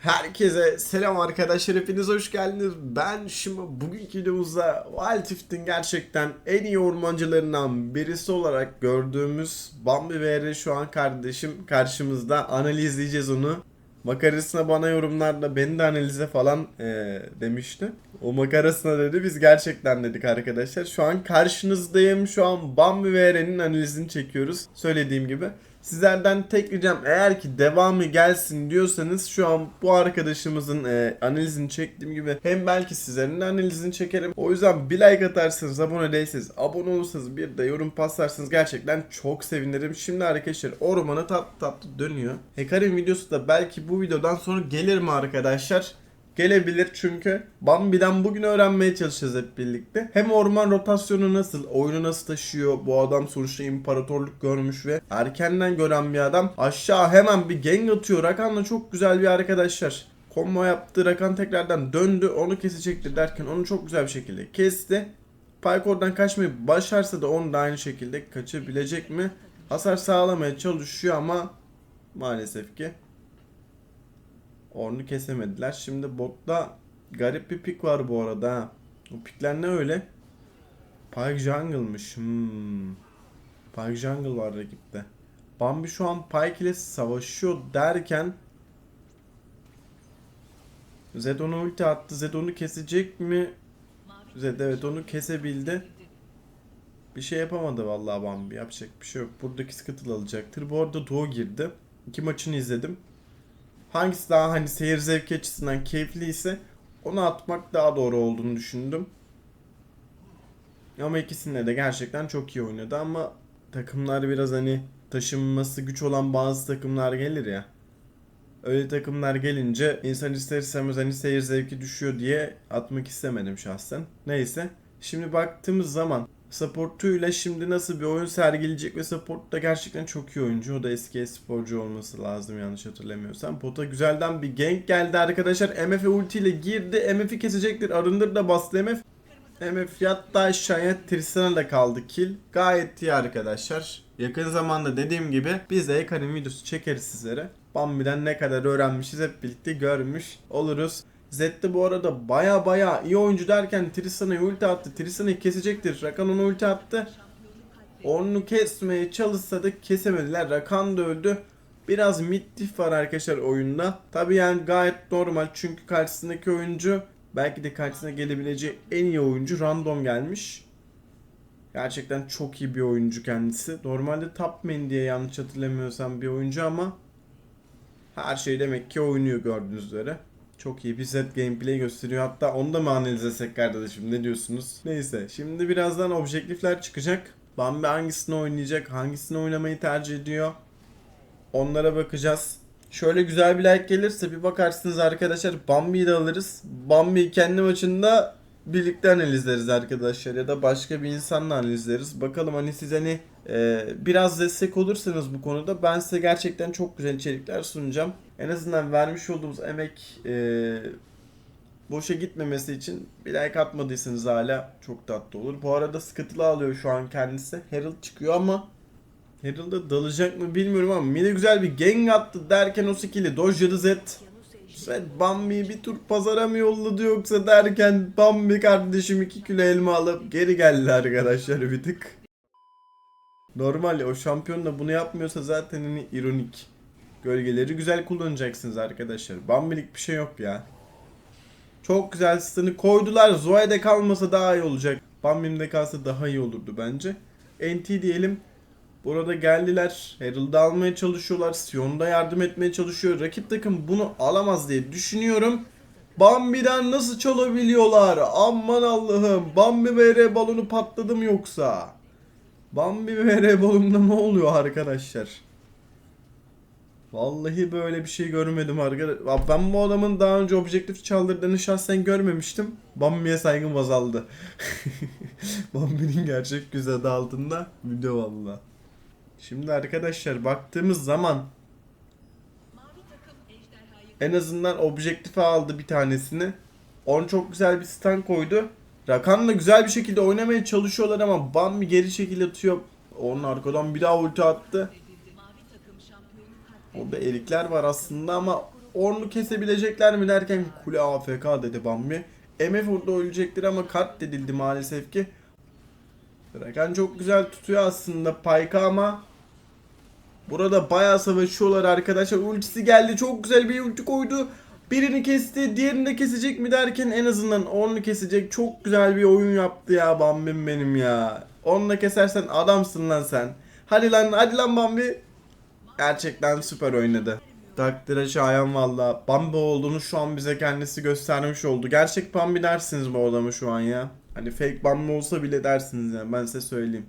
Herkese selam arkadaşlar hepiniz hoş geldiniz. Ben şimdi bugünkü videomuzda Wild Rift'in gerçekten en iyi ormancılarından birisi olarak gördüğümüz Bambi VR şu an kardeşim karşımızda analizleyeceğiz onu. Makarasına bana yorumlarda beni de analize falan eee, demişti. O makarasına dedi biz gerçekten dedik arkadaşlar. Şu an karşınızdayım. Şu an Bambi VR'nin analizini çekiyoruz. Söylediğim gibi. Sizlerden tek ricam eğer ki devamı gelsin diyorsanız şu an bu arkadaşımızın e, analizini çektiğim gibi hem belki sizlerin analizini çekerim. O yüzden bir like atarsanız abone değilseniz abone olursanız bir de yorum paslarsanız gerçekten çok sevinirim. Şimdi arkadaşlar ormanı tatlı tatlı dönüyor. Hekarim videosu da belki bu videodan sonra gelir mi arkadaşlar? Gelebilir çünkü Bambi'den bugün öğrenmeye çalışacağız hep birlikte. Hem orman rotasyonu nasıl, oyunu nasıl taşıyor, bu adam sonuçta imparatorluk görmüş ve erkenden gören bir adam. Aşağı hemen bir gang atıyor. Rakan da çok güzel bir arkadaşlar. Combo yaptı, Rakan tekrardan döndü, onu kesecektir derken onu çok güzel bir şekilde kesti. Oradan kaçmayı başarsa da onu da aynı şekilde kaçabilecek mi? Hasar sağlamaya çalışıyor ama maalesef ki onu kesemediler. Şimdi botta garip bir pik var bu arada ha. O pikler ne öyle? Pyke Jungle'mış. Hmm. Pyke Jungle var rakipte. Bambi şu an Pyke ile savaşıyor derken Zed onu ulti attı. Zed onu kesecek mi? Zed evet onu kesebildi. Bir şey yapamadı vallahi Bambi. Yapacak bir şey yok. Buradaki Skittle alacaktır. Bu arada Doğu girdi. İki maçını izledim. Hangisi daha hani seyir zevki açısından keyifliyse onu atmak daha doğru olduğunu düşündüm. Ama ikisinde de gerçekten çok iyi oynadı ama takımlar biraz hani taşınması güç olan bazı takımlar gelir ya. Öyle takımlar gelince insan ister istemez hani seyir zevki düşüyor diye atmak istemedim şahsen. Neyse. Şimdi baktığımız zaman supportuyla şimdi nasıl bir oyun sergileyecek ve support da gerçekten çok iyi oyuncu. O da eski sporcu olması lazım yanlış hatırlamıyorsam. Pota güzelden bir gank geldi arkadaşlar. MF ultiyle girdi. MF'i kesecektir. Arındır da bastı MF. MF yattı aşağıya Tristan'a da kaldı kill. Gayet iyi arkadaşlar. Yakın zamanda dediğim gibi biz de Ekran'ın videosu çekeriz sizlere. Bambi'den ne kadar öğrenmişiz hep birlikte görmüş oluruz. Zed'de bu arada baya baya iyi oyuncu derken Tristan'a ulti attı. Tristan'ı kesecektir. Rakan onu ulti attı. Onu kesmeye çalışsa da kesemediler. Rakan da öldü. Biraz mid diff var arkadaşlar oyunda. Tabi yani gayet normal çünkü karşısındaki oyuncu belki de karşısına gelebileceği en iyi oyuncu random gelmiş. Gerçekten çok iyi bir oyuncu kendisi. Normalde top main diye yanlış hatırlamıyorsam bir oyuncu ama her şey demek ki oynuyor gördüğünüz üzere. Çok iyi bir set gameplay gösteriyor. Hatta onu da mı analiz etsek kardeşim ne diyorsunuz? Neyse şimdi birazdan objektifler çıkacak. Bambi hangisini oynayacak, hangisini oynamayı tercih ediyor. Onlara bakacağız. Şöyle güzel bir like gelirse bir bakarsınız arkadaşlar Bambi'yi de alırız. Bambi'yi kendi maçında birlikte analizleriz arkadaşlar ya da başka bir insanla analizleriz. Bakalım hani siz hani e, biraz destek olursanız bu konuda ben size gerçekten çok güzel içerikler sunacağım. En azından vermiş olduğumuz emek e, boşa gitmemesi için bir like atmadıysanız hala çok tatlı olur. Bu arada Skittle'ı alıyor şu an kendisi. Herald çıkıyor ama Herald'a dalacak mı bilmiyorum ama yine güzel bir gang attı derken o skill'i dojladı Zed. Zed Bambi'yi bir tur pazara mı yolladı yoksa derken Bambi kardeşim 2 kilo elma alıp geri geldi arkadaşlar bir tık. Normal o şampiyon da bunu yapmıyorsa zaten hani ironik. Gölgeleri güzel kullanacaksınız arkadaşlar. Bambilik bir şey yok ya. Çok güzel stun'ı koydular. Zoe'de kalmasa daha iyi olacak. Bambi'mde kalsa daha iyi olurdu bence. NT diyelim. Burada geldiler. Herald'ı almaya çalışıyorlar. Sion'da yardım etmeye çalışıyor. Rakip takım bunu alamaz diye düşünüyorum. Bambi'den nasıl çalabiliyorlar? Aman Allah'ım. Bambi VR balonu patladı mı yoksa? Bambi VR balonunda ne oluyor arkadaşlar? Vallahi böyle bir şey görmedim arkadaşlar. Ben bu adamın daha önce objektif çaldırdığını şahsen görmemiştim. Bambi'ye saygım azaldı. Bambi'nin gerçek yüz adı altında video valla. Şimdi arkadaşlar baktığımız zaman en azından objektife aldı bir tanesini. On çok güzel bir stun koydu. Rakan'la güzel bir şekilde oynamaya çalışıyorlar ama Bambi geri şekilde atıyor. Onun arkadan bir daha ulti attı. Orada erikler var aslında ama Orn'u kesebilecekler mi derken kule AFK dedi Bambi. MF burada ölecektir ama katledildi maalesef ki. Rakan çok güzel tutuyor aslında Pike'a ama Burada bayağı savaşıyorlar arkadaşlar. Ultisi geldi. Çok güzel bir ulti koydu. Birini kesti. Diğerini de kesecek mi derken en azından onu kesecek. Çok güzel bir oyun yaptı ya Bambi'm benim ya. Onunla kesersen adamsın lan sen. Hadi lan hadi lan Bambi. Gerçekten süper oynadı. Takdire şayan valla. Bambi olduğunu şu an bize kendisi göstermiş oldu. Gerçek Bambi dersiniz bu adamı şu an ya. Hani fake Bambi olsa bile dersiniz ya. Ben size söyleyeyim.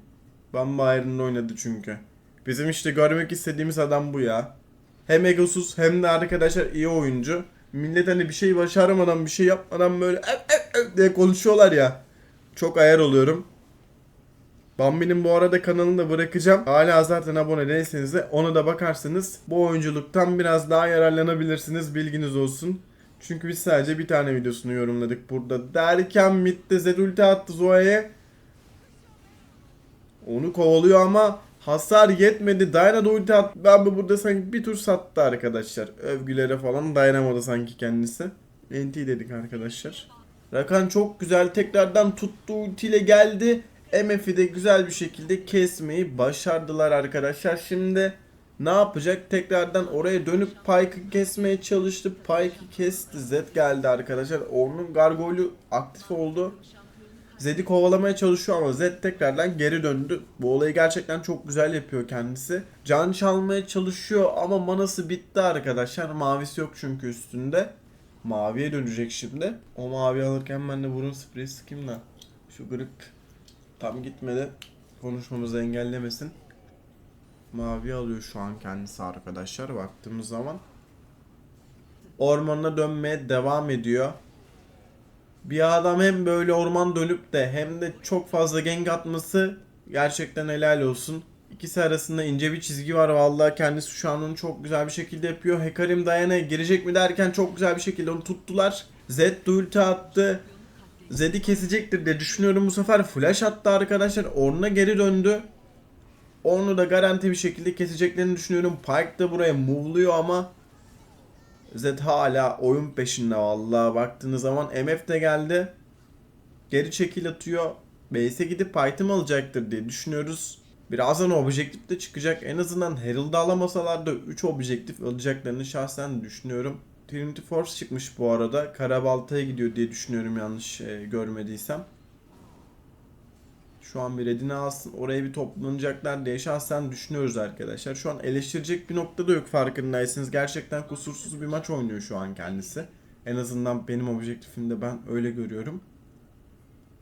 Bambi ayrında oynadı çünkü. Bizim işte görmek istediğimiz adam bu ya. Hem egosuz hem de arkadaşlar iyi oyuncu. Millet hani bir şey başaramadan bir şey yapmadan böyle ev, ev, ev diye konuşuyorlar ya. Çok ayar oluyorum. Bambi'nin bu arada kanalını da bırakacağım. Hala zaten abone değilseniz de ona da bakarsınız. Bu oyunculuktan biraz daha yararlanabilirsiniz. Bilginiz olsun. Çünkü biz sadece bir tane videosunu yorumladık burada. Derken midde Zed ulti attı Zoe'ye. Onu kovalıyor ama hasar yetmedi. Diana da ulti attı. Ben bu burada sanki bir tur sattı arkadaşlar. Övgülere falan dayanamadı sanki kendisi. NT dedik arkadaşlar. Rakan çok güzel tekrardan tuttu ultiyle geldi. MF'i de güzel bir şekilde kesmeyi başardılar arkadaşlar. Şimdi ne yapacak? Tekrardan oraya dönüp Pike'ı kesmeye çalıştı. Pike'ı kesti. Zed geldi arkadaşlar. Orn'un gargoylu aktif oldu. Zed'i kovalamaya çalışıyor ama Zed tekrardan geri döndü. Bu olayı gerçekten çok güzel yapıyor kendisi. Can çalmaya çalışıyor ama manası bitti arkadaşlar. Mavisi yok çünkü üstünde. Maviye dönecek şimdi. O mavi alırken ben de burun spreyi sıkayım da. Şu grip tam gitmedi. Konuşmamızı engellemesin. Mavi alıyor şu an kendisi arkadaşlar baktığımız zaman. Ormanına dönmeye devam ediyor. Bir adam hem böyle orman dönüp de hem de çok fazla gank atması gerçekten helal olsun. İkisi arasında ince bir çizgi var vallahi kendisi şu an onu çok güzel bir şekilde yapıyor. Hekarim Diana girecek mi derken çok güzel bir şekilde onu tuttular. Zed ulti attı. Zed'i kesecektir diye düşünüyorum bu sefer flash attı arkadaşlar. Orn'a geri döndü. Onu da garanti bir şekilde keseceklerini düşünüyorum. Pike de buraya move'luyor ama Zed hala oyun peşinde vallahi baktığınız zaman MF de geldi. Geri çekil atıyor. Base'e gidip item alacaktır diye düşünüyoruz. Birazdan objektif de çıkacak. En azından Herald'ı alamasalar da 3 objektif alacaklarını şahsen düşünüyorum. Trinity Force çıkmış bu arada. Karabalta'ya gidiyor diye düşünüyorum yanlış e, görmediysem. Şu an bir redini alsın. Oraya bir toplanacaklar diye şahsen düşünüyoruz arkadaşlar. Şu an eleştirecek bir nokta da yok farkındaysanız. Gerçekten kusursuz bir maç oynuyor şu an kendisi. En azından benim objektifimde ben öyle görüyorum.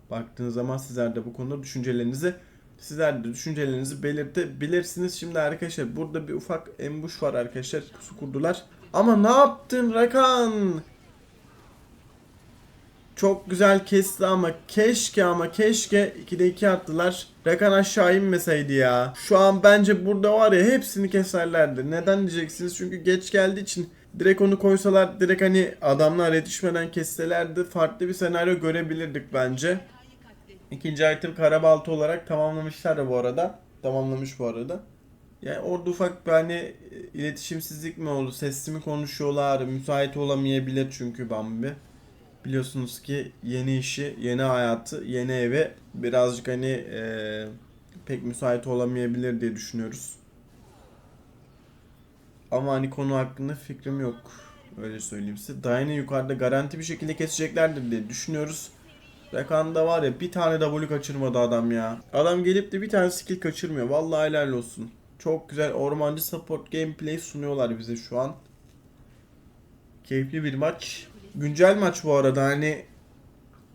Baktığınız zaman sizler de bu konuda düşüncelerinizi sizler de düşüncelerinizi belirtebilirsiniz. Şimdi arkadaşlar burada bir ufak embuş var arkadaşlar. Pusu kurdular. Ama ne yaptın Rakan? Çok güzel kesti ama keşke ama keşke 2'de 2 attılar. Rakan aşağı inmeseydi ya. Şu an bence burada var ya hepsini keserlerdi. Neden diyeceksiniz? Çünkü geç geldiği için direkt onu koysalar direkt hani adamlar yetişmeden kesselerdi farklı bir senaryo görebilirdik bence. İkinci item karabaltı olarak tamamlamışlar da bu arada. Tamamlamış bu arada. Yani orada ufak bir hani iletişimsizlik mi oldu? Sesli mi konuşuyorlar? Müsait olamayabilir çünkü Bambi. Biliyorsunuz ki yeni işi, yeni hayatı, yeni eve birazcık hani e, pek müsait olamayabilir diye düşünüyoruz. Ama hani konu hakkında fikrim yok. Öyle söyleyeyim size. Diana yukarıda garanti bir şekilde keseceklerdir diye düşünüyoruz. Rakan'da var ya bir tane W kaçırmadı adam ya. Adam gelip de bir tane skill kaçırmıyor. Vallahi helal olsun. Çok güzel ormancı support gameplay sunuyorlar bize şu an. Keyifli bir maç. Güncel maç bu arada hani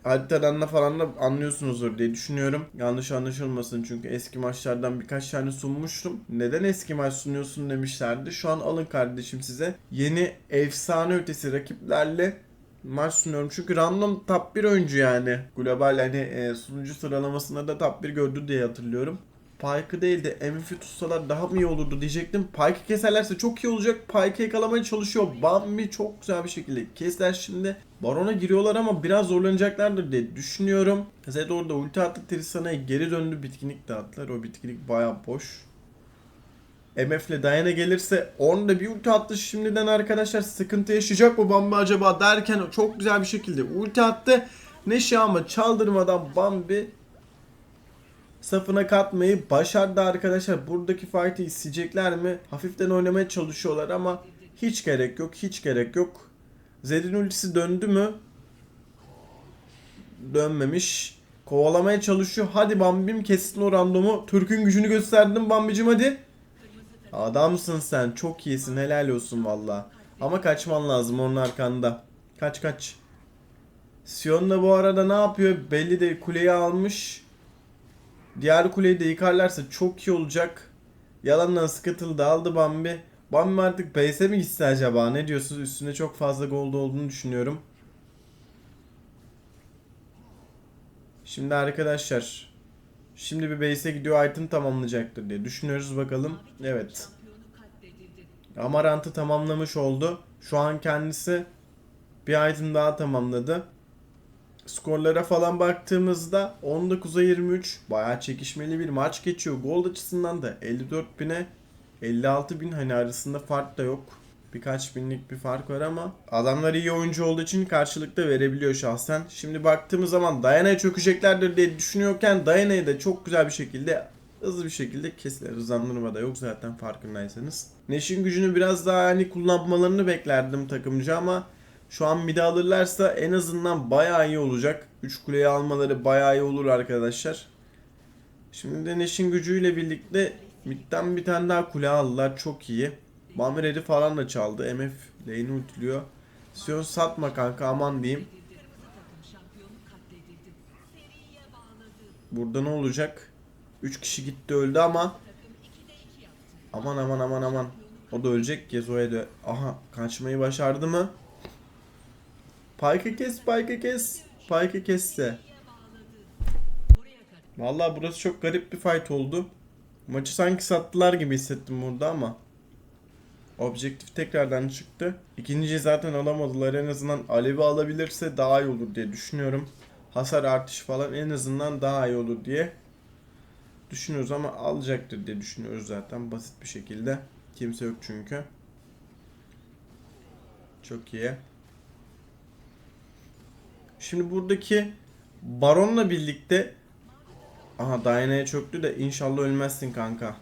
haritadan da falan da anlıyorsunuzdur diye düşünüyorum. Yanlış anlaşılmasın çünkü eski maçlardan birkaç tane sunmuştum. Neden eski maç sunuyorsun demişlerdi. Şu an alın kardeşim size. Yeni efsane ötesi rakiplerle maç sunuyorum. Çünkü random top 1 oyuncu yani. Global hani e, sunucu sıralamasında da top 1 gördü diye hatırlıyorum. Pike'ı değil de MF'i tutsalar daha mı iyi olurdu diyecektim. Pike'ı keserlerse çok iyi olacak. Pike'ı yakalamaya çalışıyor. Bambi çok güzel bir şekilde kestiler şimdi. Baron'a giriyorlar ama biraz zorlanacaklardır diye düşünüyorum. Zed orada ulti attı Tristana'ya geri döndü. Bitkinlik dağıttılar. O bitkinlik baya boş. MF'le Diana gelirse orada bir ulti attı şimdiden arkadaşlar sıkıntı yaşayacak mı Bambi acaba derken çok güzel bir şekilde ulti attı. Neşe ama çaldırmadan Bambi safına katmayı başardı arkadaşlar. Buradaki fight'i isteyecekler mi? Hafiften oynamaya çalışıyorlar ama hiç gerek yok. Hiç gerek yok. Zed'in ultisi döndü mü? Dönmemiş. Kovalamaya çalışıyor. Hadi Bambi'm kestin o randomu. Türk'ün gücünü gösterdim Bambi'cim hadi. Adamsın sen. Çok iyisin. Helal olsun valla. Ama kaçman lazım onun arkanda. Kaç kaç. Sion da bu arada ne yapıyor? Belli değil. Kuleyi almış. Diğer kuleyi de yıkarlarsa çok iyi olacak. Yalandan Skittle aldı Bambi. Bambi artık base'e mi gitse acaba? Ne diyorsunuz? Üstünde çok fazla gold olduğunu düşünüyorum. Şimdi arkadaşlar. Şimdi bir base'e gidiyor item tamamlayacaktır diye düşünüyoruz bakalım. Evet. Amarant'ı tamamlamış oldu. Şu an kendisi bir item daha tamamladı. Skorlara falan baktığımızda 19'a 23 bayağı çekişmeli bir maç geçiyor. Gol açısından da 54 bine 56 bin hani arasında fark da yok. Birkaç binlik bir fark var ama adamlar iyi oyuncu olduğu için karşılıkta verebiliyor şahsen. Şimdi baktığımız zaman Diana'ya çökeceklerdir diye düşünüyorken Diana'yı da çok güzel bir şekilde hızlı bir şekilde kesilir. Hızlandırma da yok zaten farkındaysanız. Neş'in gücünü biraz daha hani kullanmalarını beklerdim takımcı ama şu an midi alırlarsa en azından bayağı iyi olacak. 3 kuleyi almaları bayağı iyi olur arkadaşlar. Şimdi de Neş'in gücüyle birlikte midden bir tane daha kule aldılar. Çok iyi. Mamiredi falan da çaldı. MF lane'i ultiliyor. Sion satma kanka aman diyeyim. Burada ne olacak? 3 kişi gitti öldü ama Aman aman aman aman. O da ölecek Zoe de. Aha kaçmayı başardı mı? Pike'ı kes, Pike'ı kes. Pike'ı kesse. Vallahi burası çok garip bir fight oldu. Maçı sanki sattılar gibi hissettim burada ama. Objektif tekrardan çıktı. İkinciyi zaten alamadılar. En azından Alevi alabilirse daha iyi olur diye düşünüyorum. Hasar artışı falan en azından daha iyi olur diye düşünüyoruz ama alacaktır diye düşünüyoruz zaten basit bir şekilde. Kimse yok çünkü. Çok iyi. Şimdi buradaki Baron'la birlikte Aha Diana'ya çöktü de inşallah ölmezsin kanka.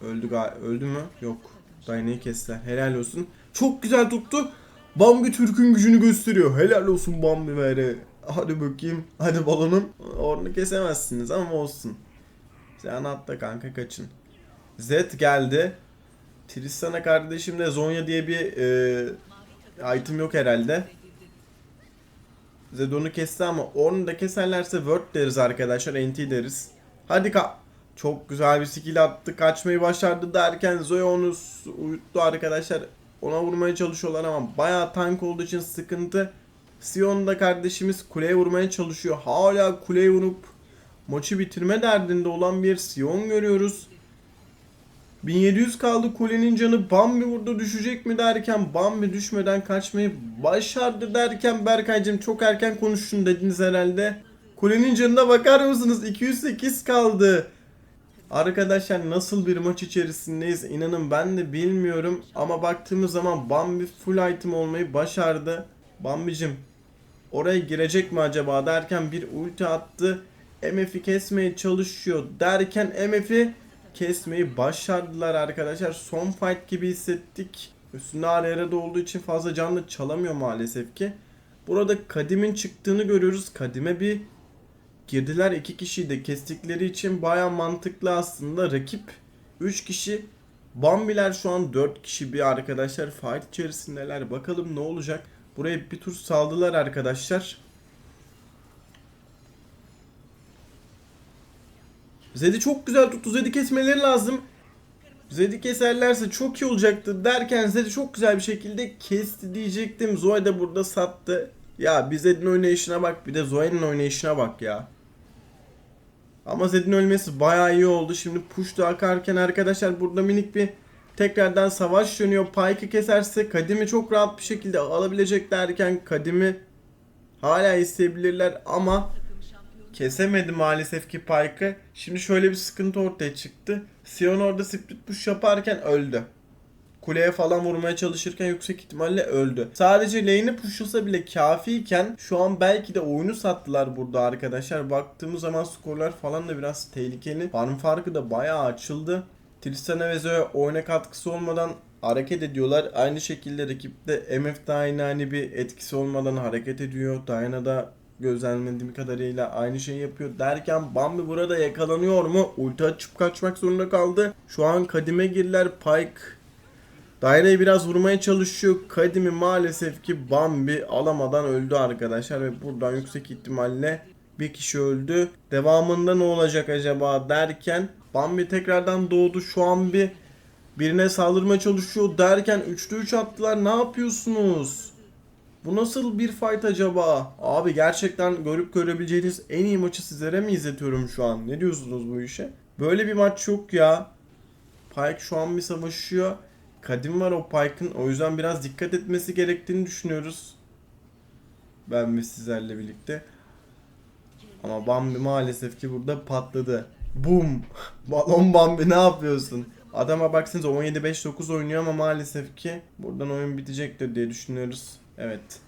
Öldü öldü mü? Yok. Diana'yı kestiler. Helal olsun. Çok güzel tuttu. Bambi Türk'ün gücünü gösteriyor. Helal olsun Bambi vere. Hadi bakayım. Hadi balonun. Orunu kesemezsiniz ama olsun. Sen atla kanka kaçın. Zed geldi. Tristana kardeşimde Zonya diye bir e, item yok herhalde. Zed onu kesti ama onu da keserlerse word deriz arkadaşlar. NT deriz. Hadi ka çok güzel bir skill attı. Kaçmayı başardı derken Zoya onu uyuttu arkadaşlar. Ona vurmaya çalışıyorlar ama bayağı tank olduğu için sıkıntı. Sion da kardeşimiz kuleye vurmaya çalışıyor. Hala kuleye vurup maçı bitirme derdinde olan bir Sion görüyoruz. 1700 kaldı kulenin canı Bambi burada düşecek mi derken Bambi düşmeden kaçmayı başardı derken Berkaycığım çok erken konuştun dediniz herhalde. Kulenin canına bakar mısınız? 208 kaldı. Arkadaşlar nasıl bir maç içerisindeyiz inanın ben de bilmiyorum ama baktığımız zaman Bambi full item olmayı başardı. Bambi'cim oraya girecek mi acaba derken bir ulti attı. MF'i kesmeye çalışıyor derken MF'i kesmeyi başardılar arkadaşlar. Son fight gibi hissettik. Üstünde araya olduğu için fazla canlı çalamıyor maalesef ki. Burada Kadim'in çıktığını görüyoruz. Kadim'e bir girdiler. iki kişiyi de kestikleri için baya mantıklı aslında. Rakip 3 kişi. Bambiler şu an 4 kişi bir arkadaşlar. Fight içerisindeler. Bakalım ne olacak. Buraya bir tur saldılar arkadaşlar. Zed'i çok güzel tuttu. Zed'i kesmeleri lazım. Zed'i keserlerse çok iyi olacaktı derken Zed'i çok güzel bir şekilde kesti diyecektim. Zoe de burada sattı. Ya bir Zed'in oynayışına bak bir de Zoe'nin oynayışına bak ya. Ama Zed'in ölmesi bayağı iyi oldu. Şimdi push da akarken arkadaşlar burada minik bir tekrardan savaş dönüyor. Pike'ı keserse Kadim'i çok rahat bir şekilde alabilecek derken Kadim'i hala isteyebilirler ama kesemedi maalesef ki Pyke'ı. Şimdi şöyle bir sıkıntı ortaya çıktı. Sion orada split push yaparken öldü. Kuleye falan vurmaya çalışırken yüksek ihtimalle öldü. Sadece lane'i pushlasa bile kafiyken şu an belki de oyunu sattılar burada arkadaşlar. Baktığımız zaman skorlar falan da biraz tehlikeli. Farm farkı da bayağı açıldı. Tristana ve Zoe oyuna katkısı olmadan hareket ediyorlar. Aynı şekilde rakipte MF de aynı hani bir etkisi olmadan hareket ediyor. Diana da gözlemlediğim kadarıyla aynı şeyi yapıyor derken Bambi burada yakalanıyor mu? Ulti açıp kaçmak zorunda kaldı. Şu an kadime girdiler. Pike Diana'yı biraz vurmaya çalışıyor. Kadimi maalesef ki Bambi alamadan öldü arkadaşlar ve buradan yüksek ihtimalle bir kişi öldü. Devamında ne olacak acaba derken Bambi tekrardan doğdu. Şu an bir birine saldırmaya çalışıyor derken 3'te 3 attılar. Ne yapıyorsunuz? Bu nasıl bir fight acaba? Abi gerçekten görüp görebileceğiniz en iyi maçı sizlere mi izletiyorum şu an? Ne diyorsunuz bu işe? Böyle bir maç yok ya. Pike şu an bir savaşıyor. Kadim var o Pike'ın. O yüzden biraz dikkat etmesi gerektiğini düşünüyoruz. Ben ve sizlerle birlikte. Ama Bambi maalesef ki burada patladı. Boom. Balon Bambi ne yapıyorsun? Adama baksanıza 17-5-9 oynuyor ama maalesef ki buradan oyun bitecektir diye düşünüyoruz. Evet.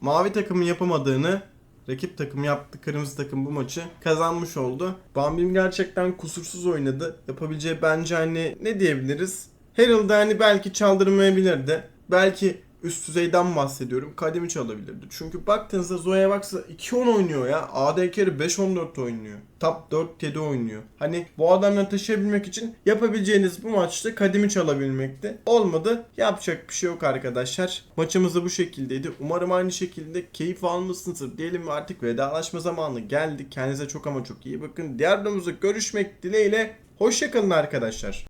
Mavi takımın yapamadığını rakip takım yaptı. Kırmızı takım bu maçı kazanmış oldu. Bambi'm gerçekten kusursuz oynadı. Yapabileceği bence hani ne diyebiliriz? Herald'ı hani belki çaldırmayabilirdi. Belki üst düzeyden bahsediyorum. Kademi çalabilirdi. Çünkü baktığınızda Zoe'ye baksa 2-10 oynuyor ya. AD carry 5-14 oynuyor. Top 4 kedi oynuyor. Hani bu adamla taşıyabilmek için yapabileceğiniz bu maçta kademi çalabilmekti. Olmadı. Yapacak bir şey yok arkadaşlar. Maçımız da bu şekildeydi. Umarım aynı şekilde keyif almışsınızdır. Diyelim artık vedalaşma zamanı geldi. Kendinize çok ama çok iyi bakın. Diğer videomuzda görüşmek dileğiyle. Hoşçakalın arkadaşlar.